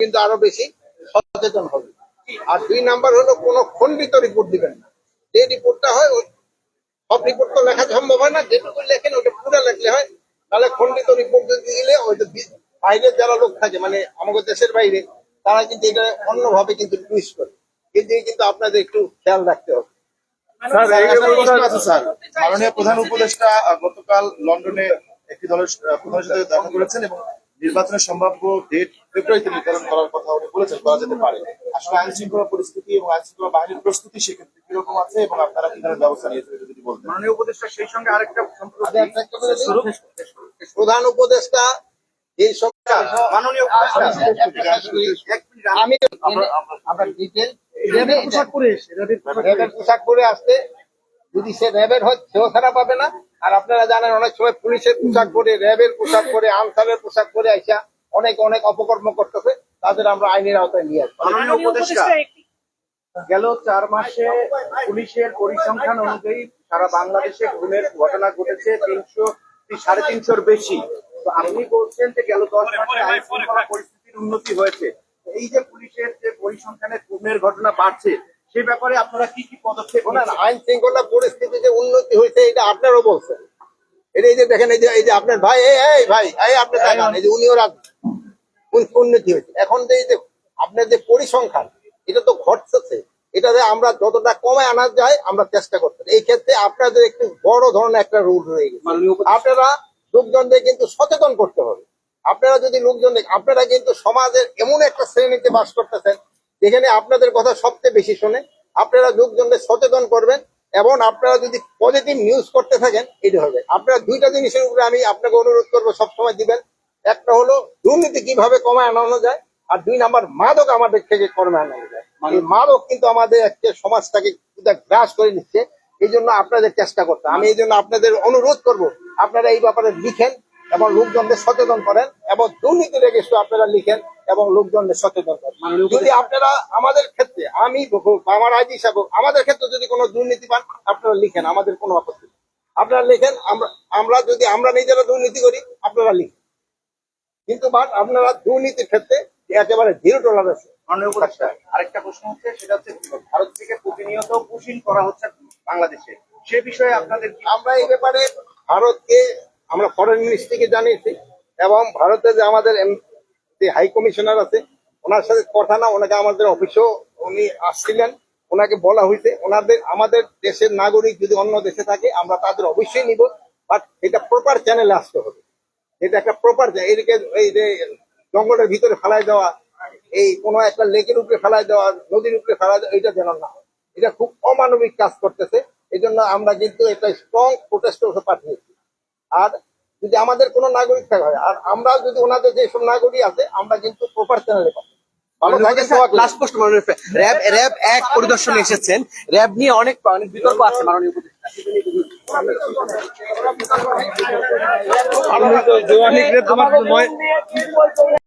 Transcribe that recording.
কিন্তু আরও বেশি সচেতন হবে। আর দুই নাম্বার হলো কোনো খণ্ডিত রিপোর্ট দিবেন না। যে রিপোর্টটা হয় ওই সব রিপোর্ট তো লেখা সম্ভব হয় না। যেটুকু লেখেন ওটা পুরো লেখলে হয়। তাহলে খণ্ডিত রিপোর্ট যদি দিলে ওইটা বাইরের যারা লোক থাকে মানে আমাদের দেশের বাইরে তারা কিন্তু এটা অন্যভাবে কিন্তু টুইস্ট করে। কিন্তু কিন্তু আপনাদের একটু খেয়াল রাখতে হবে। স্যার স্যার মাননীয় প্রধান উপদেষ্টা গতকাল লন্ডনে একটি দলের প্রধানের সাথে দেখা করেছেন এবং নির্বাচনের সম্ভাব্য ডেট ফেব্রুয়ারিতে নির্ধারণ করার কথা উনি বলেছেন করা যেতে পারে। আসলে আইন শৃঙ্খলা পরিস্থিতি এবং আইন শৃঙ্খলা বাহিনীর প্রস্তুতি সেক্ষেত্রে কীরকম আছে এবং আপনারা কি ধরনের ব্যবস্থা নিয়েছেন যদি বলতেন। মাননীয় উপদেষ্টা সেই সঙ্গে আরেকটা দিই। প্রধান উপদেষ্টা এই সব মাননীয় উপদেষ্টা আমি আমরা ডিটেল র্যাবের পোশাক পরে এসে, র্যাবের পোশাক পরে আসতে যদি সে র্যাবের হয় সেও খারাপ পাবে না। আর আপনারা জানেন অনেক সময় পুলিশের পোশাক পরে র্যাবের পোশাক পরে আনসারের পোশাক পরে আইসা অনেক অনেক অপকর্ম করতেছে। তাদের আমরা আইনের আওতায় নিয়ে আসব। গেল চার মাসে পুলিশের পরিসংখ্যান অনুযায়ী সারা বাংলাদেশে খুনের ঘটনা ঘটেছে তিনশো সাড়ে তিনশোর বেশি। তো আপনি বলছেন যে গেল দশ মাসে আইন শৃঙ্খলা পরিস্থিতির উন্নতি হয়েছে। এই যে পুলিশের যে পরিসংখ্যানে খুনের ঘটনা বাড়ছে সে ব্যাপারে আপনারা কি কি পদক্ষেপ আইন শৃঙ্খলা পরিস্থিতি যে উন্নতি হয়েছে এটা আপনারও বলছেন এটা এই যে দেখেন এই যে এই যে আপনার ভাই এই ভাই এই আপনি দেখান এই যে উনিও রাখ উন্নতি হয়েছে। এখন যে এই যে আপনার যে পরিসংখ্যান এটা তো ঘটছে এটা যে আমরা যতটা কমে আনা যায় আমরা চেষ্টা করতে এই ক্ষেত্রে আপনাদের একটু বড় ধরনের একটা রুল রয়ে গেছে। আপনারা লোকজনদের কিন্তু সচেতন করতে হবে। আপনারা যদি লোকজনদের আপনারা কিন্তু সমাজের এমন একটা শ্রেণীতে বাস করতেছেন যেখানে আপনাদের কথা সবচেয়ে বেশি শোনে। আপনারা লোকজনদের সচেতন করবেন এবং আপনারা যদি পজিটিভ নিউজ করতে থাকেন, এটা হবে। আপনারা দুইটা জিনিসের উপরে আমি আপনাকে অনুরোধ করব, সবসময় দিবেন। একটা হলো, দুর্নীতি কীভাবে কমায় আনানো যায়, আর দুই নাম্বার, মাদক আমাদের থেকে কমে আনানো যায়। মানে মাদক কিন্তু আমাদের একটা সমাজটাকে গ্রাস করে নিচ্ছে। এই জন্য আপনাদের চেষ্টা করতে। আমি এই জন্য আপনাদের অনুরোধ করব, আপনারা এই ব্যাপারে লিখেন এবং লোকজনদের সচেতন করেন এবং দুর্নীতি রেগেস্ট আপনারা লিখেন। এবং লোকজনদের সচেতন যদি আপনারা আমাদের ক্ষেত্রে আমি হোক, আমার আইজি হিসাবে আমাদের ক্ষেত্রে যদি কোনো দুর্নীতি পান আপনারা লিখেন আমাদের কোনো আপত্তি আপনারা লিখেন আমরা আমরা যদি আমরা নিজেরা দুর্নীতি করি আপনারা লিখেন। কিন্তু বাট আপনারা দুর্নীতির ক্ষেত্রে একেবারে জিরো টলারেন্স আরেকটা প্রশ্ন হচ্ছে সেটা হচ্ছে ভারত থেকে প্রতিনিয়ত পুশিং করা হচ্ছে বাংলাদেশে। সে বিষয়ে আপনাদের আমরা এই ব্যাপারে ভারতকে আমরা ফরেন মিনিস্ট্রিকে জানিয়েছি এবং ভারতে যে আমাদের এম- যে হাই কমিশনার আছে, ওনার সাথে কথা না, ওনাকে আমাদের অফিসেও উনি আসছিলেন। ওনাকে বলা হয়েছে, ওনাদের, আমাদের দেশের নাগরিক যদি অন্য দেশে থাকে, আমরা তাদের অবশ্যই নিব বাট এটা প্রপার চ্যানেলে আসতে হবে। এটা একটা প্রপার এদিকে, এই যে জঙ্গলের ভিতরে ফেলাই দেওয়া, এই কোনো একটা লেকের উপরে ফেলাই দেওয়া, নদীর উপরে ফেলাই দেওয়া, এটা যেন না। এটা খুব অমানবিক কাজ করতেছে এই জন্য আমরা কিন্তু একটা স্ট্রং প্রোটেস্ট পাঠিয়েছি। আর যদি আমাদের কোনো নাগরিক থাকা হয় আর আমরা যদি ওনাদের যেসব নাগরিক আছে আমরা কিন্তু প্রপার চ্যানেলে পাবো। র্যাব র্যাব এক পরিদর্শন এসেছেন র্যাব নিয়ে অনেক অনেক বিতর্ক আছে মাননীয় উপদেষ্টা